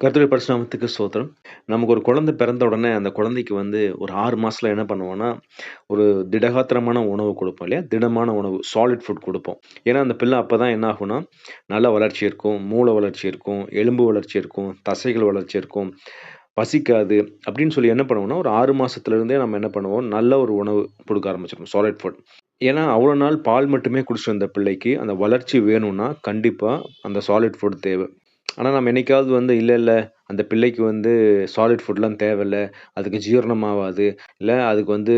கர்த்தருடைய பரிசுநாமத்துக்கு சோத்திரம் நமக்கு ஒரு குழந்தை பிறந்த உடனே, அந்த குழந்தைக்கு வந்து ஒரு ஆறு மாதத்தில் என்ன பண்ணுவோம்னா, ஒரு திடகாத்திரமான உணவு கொடுப்போம் இல்லையா? திடமான உணவு, சாலிட் ஃபுட் கொடுப்போம் ஏன்னா, அந்த பிள்ளை அப்போ தான் என்ன ஆகும்னா, நல்ல வளர்ச்சி இருக்கும், மூளை வளர்ச்சி இருக்கும், எலும்பு வளர்ச்சி இருக்கும், தசைகள் வளர்ச்சி இருக்கும், பசிக்காது அப்படின்னு சொல்லி என்ன பண்ணுவோம்னா, ஒரு ஆறு மாதத்துலேருந்தே நம்ம என்ன பண்ணுவோம், நல்ல ஒரு உணவு கொடுக்க ஆரம்பிச்சிடும் சாலிட் ஃபுட். ஏன்னா, அவ்வளோ நாள் பால் மட்டுமே குடிச்சிட்டு வந்த பிள்ளைக்கு, அந்த வளர்ச்சி வேணும்னா, கண்டிப்பாக அந்த சாலிட் ஃபுட் தேவை. ஆனால் நம்ம என்னைக்காவது வந்து இல்லை இல்லை அந்த பிள்ளைக்கு வந்து சாலிட் ஃபுட்லாம் தேவையில்ல. அதுக்கு ஜீரணம் இல்லை அதுக்கு வந்து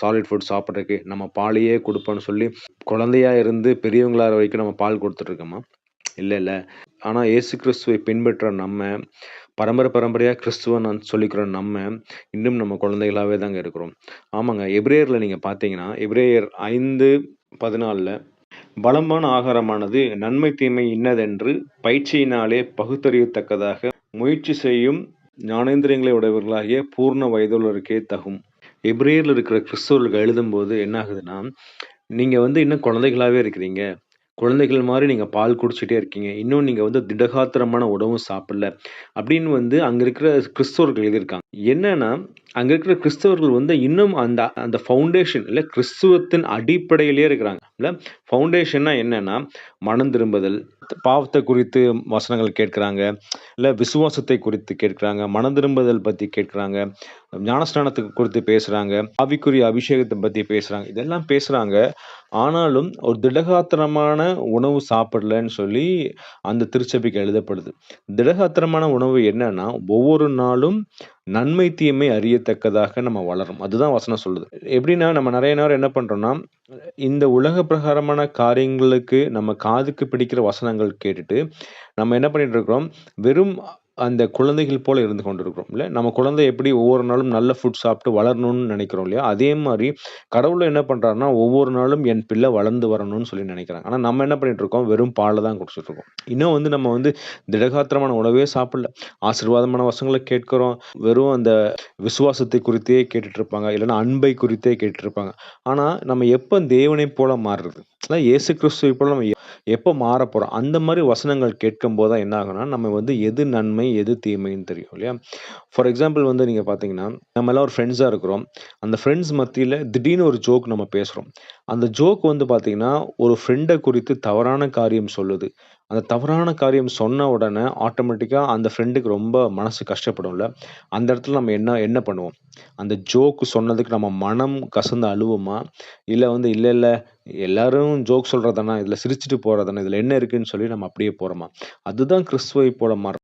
சாலிட் ஃபுட் சாப்பிட்றதுக்கு நம்ம பாலையே கொடுப்போன்னு சொல்லி, குழந்தையா இருந்து பெரியவங்களாகுற வரைக்கும் நம்ம பால் கொடுத்துட்ருக்கோமா இல்லை இல்லை ஆனால் ஏசு இயேசு கிறிஸ்துவை பின்பற்ற நம்ம, பரம்பரை பரம்பரையாக கிறிஸ்துவன் சொல்லிக்கிற நம்ம, இன்னும் நம்ம குழந்தைகளாகவே தாங்க இருக்கிறோம். ஆமாங்க. எப்ரேயரில் நீங்கள் பார்த்தீங்கன்னா, எபிரேயர் 5:14ல பலமான ஆகாரமானது நன்மை தீமை இன்னதென்று பயிற்சியினாலே பகுத்தறியத்தக்கதாக முயற்சி செய்யும் ஞானேந்திரியங்களை உடையவர்களாகிய பூர்ண வயதுள்ளோருக்கே தகும். எப்ரேயரில் இருக்கிற கிறிஸ்தவர்கள் எழுதும்போது என்ன ஆகுதுன்னா, நீங்க வந்து இன்னும் குழந்தைகளாவே இருக்கிறீங்க. குழந்தைகள் மாரி நீங்க பால் குடிச்சிட்டே இருக்கீங்க. இன்னும் நீங்க வந்து திடகாத்திரமான உணவும் சாப்பிடல. அப்படின்னு வந்து அங்க இருக்கிற கிறிஸ்தவர்கள் எழுதியிருக்காங்க. என்னன்னா, அங்க இருக்கிற கிறிஸ்தவர்கள் வந்து இன்னும் அந்த அந்த ஃபவுண்டேஷன் இல்ல கிறிஸ்துவத்தின் அடிப்படையிலேயே இருக்கிறாங்க. இல்ல ஃபவுண்டேஷன்னா என்னன்னா, மனம் திரும்புதல், பாவத்தை குறித்து வசனங்கள் கேட்குறாங்க. இல்லை விசுவாசத்தை குறித்து கேட்குறாங்க. மனம் திரும்புதல் கேட்குறாங்க. ஞானஸ்தானத்துக்கு ஞானஸ்நானத்துக்கு குறித்து பேசுகிறாங்க ஆவிக்குரிய அபிஷேகத்தை பற்றி பேசுகிறாங்க இதெல்லாம் பேசுகிறாங்க ஆனாலும் ஒரு திடகாத்திரமான உணவு சாப்பிடலன்னு சொல்லி அந்த திருச்சபைக்கு எழுதப்படுது. திடகாத்திரமான உணவு என்னன்னா, ஒவ்வொரு நாளும் நன்மை தீமை அறியத்தக்கதாக நம்ம வளரும். அதுதான் வசனம் சொல்லுது. எப்படின்னா, நம்ம நிறைய நேரம் என்ன பண்றோம்னா, இந்த உலக பிரகாரமான காரியங்களுக்கு நம்ம காதுக்கு பிடிக்கிற வசனங்கள் கேட்டுட்டு, நம்ம என்ன பண்ணிட்டு இருக்கிறோம், வெறும் அந்த குழந்தைகள் போல் இருந்து கொண்டிருக்கிறோம். இல்லை நம்ம குழந்தை எப்படி ஒவ்வொரு நாளும் நல்ல ஃபுட் சாப்பிட்டு வளரணும்னு நினைக்கிறோம் இல்லையா? அதே மாதிரி கடவுள் என்ன பண்ணுறாருன்னா ஒவ்வொரு நாளும் என் பிள்ளை வளர்ந்து வரணும்னு சொல்லி நினைக்கிறாங்க ஆனால் நம்ம என்ன பண்ணிட்டு இருக்கோம், வெறும் பாலை தான் குடிச்சிட்டு இருக்கோம். இன்னும் வந்து நம்ம வந்து திடகாத்திரமான உணவே சாப்பிடல. ஆசீர்வாதமான வசங்களை கேட்கிறோம். வெறும் அந்த விசுவாசத்தை குறித்தே கேட்டுட்டு இருப்பாங்க. இல்லைன்னா அன்பை குறித்தே கேட்டுட்டு இருப்பாங்க. ஆனால் நம்ம எப்போ தேவனை போல மாறுறது? இல்ல இயேசு கிறிஸ்துவை போல நம்ம எப்போ மாற போகிறோம் அந்த மாதிரி வசனங்கள் கேட்கும்போது தான் என்ன ஆகும்னா, நம்ம வந்து எது நன்மை, எது தீமைன்னு தெரியும் இல்லையா? ஃபார் எக்ஸாம்பிள் வந்து நீங்கள் பார்த்தீங்கன்னா, நம்ம எல்லாம் ஒரு ஃப்ரெண்ட்ஸாக இருக்கிறோம். அந்த ஃப்ரெண்ட்ஸ் மத்தியில் திடீர்னு ஒரு ஜோக் நம்ம பேசுகிறோம் அந்த ஜோக் வந்து பார்த்தீங்கன்னா, ஒரு ஃப்ரெண்டை குறித்து தவறான காரியம் சொல்லுது. அந்த தவறான காரியம் சொன்ன உடனே ஆட்டோமேட்டிக்காக அந்த ஃப்ரெண்டுக்கு ரொம்ப மனசு கஷ்டப்படும்ல. அந்த இடத்துல நம்ம என்ன என்ன பண்ணுவோம்? அந்த ஜோக்கு சொன்னதுக்கு நம்ம மனம் கசந்து அழுவோமா? இல்லை வந்து இல்லை இல்லை எல்லாரும் ஜோக் சொல்றது இதில் சிரிச்சுட்டு போறது தானே. என்ன இருக்குதுன்னு சொல்லி நம்ம அப்படியே போகிறோமா அதுதான் கிறிஸ்துவை போல மாறுறது.